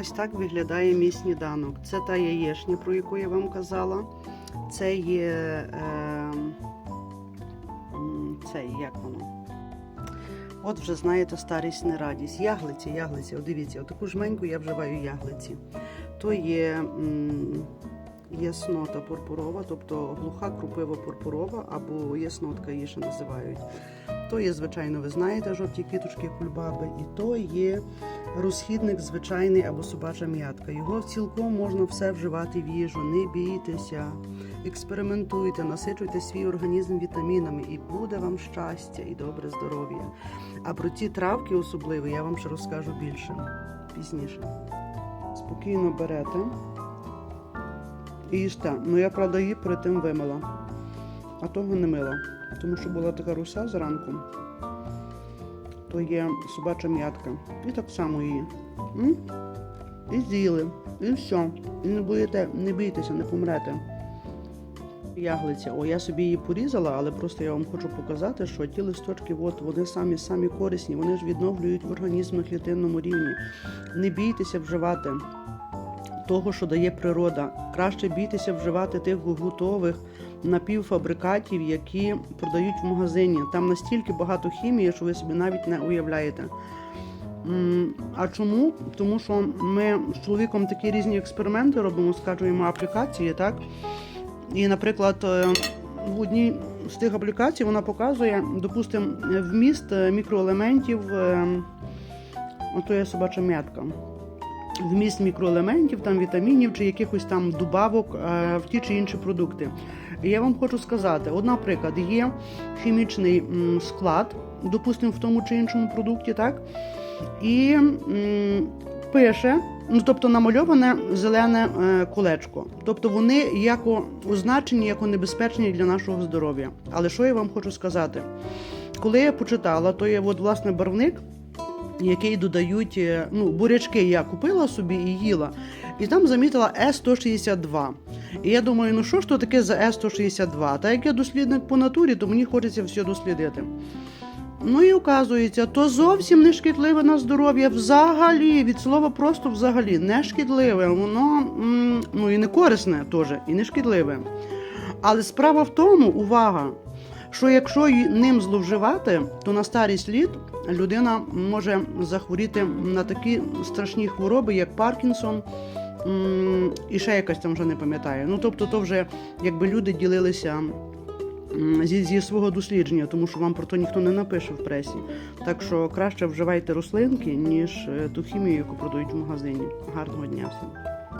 Ось так виглядає мій сніданок. Це та яєшня, про яку я вам казала. Це є е, це як воно? От вже знаєте, старість не радість. Яглиці, яглиці, от дивіться, таку жменьку я вживаю яглиці. То є м, яснота пурпурова, тобто глуха крупива пурпурова, або яснотка її ще називають. То є, звичайно, ви знаєте, жовті квіточки кульбаби, і то є розхідник звичайний або собача м'ятка. Його цілком можна все вживати в їжу. Не бійтеся, експериментуйте, насичуйте свій організм вітамінами, і буде вам щастя і добре здоров'я. А про ті травки особливі я вам ще розкажу більше пізніше. Спокійно берете і їсте. Ну я правда її перед тим вимила, а того не мила, тому що була така руся зранку. То є собача м'ятка. І так само її. І з'їли. І все. І не боїте, не бійтеся, не помрете. Яглиця. О, я собі її порізала, але просто я вам хочу показати, що ті листочки, от, вони самі самі корисні, вони ж відновлюють в організм на клітинному рівні. Не бійтеся вживати того, що дає природа. Краще бійтеся вживати тих готових напівфабрикатів, які продають в магазині. Там настільки багато хімії, що ви собі навіть не уявляєте. А чому? Тому що ми з чоловіком такі різні експерименти робимо, скачуємо аплікації, так? І, наприклад, е, в одній з тих аплікацій вона показує, допустимо, вміст е, мікроелементів, е, ото є собача м'ятка. Вміст мікроелементів, там вітамінів чи якихось там добавок е, в ті чи інші продукти. Я вам хочу сказати: от, наприклад, є хімічний склад, допустимо, в тому чи іншому продукті, так? І пише, ну тобто намальоване зелене е, колечко. Тобто вони яко означені як небезпечні для нашого здоров'я. Але що я вам хочу сказати? Коли я почитала, то є от, власне барвник, який додають, е, ну, бурячки я купила собі і їла, і там замітила С-162. І я думаю, ну що ж то таке за С-162? Та як я дослідник по натурі, то мені хочеться все дослідити. Ну і оказується, то зовсім не шкідливе на здоров'я взагалі, від слова просто взагалі не шкідливе, воно ну і не корисне теж, і не шкідливе. Але справа в тому, увага, що якщо ним зловживати, то на старість літ людина може захворіти на такі страшні хвороби, як Паркінсон. І ще якась там вже не пам'ятаю. Ну тобто, то вже якби люди ділилися зі, зі свого дослідження, тому що вам про то ніхто не напише в пресі. Так що краще вживайте рослинки, ніж е, ту хімію, яку продають в магазині. Гарного дня всім!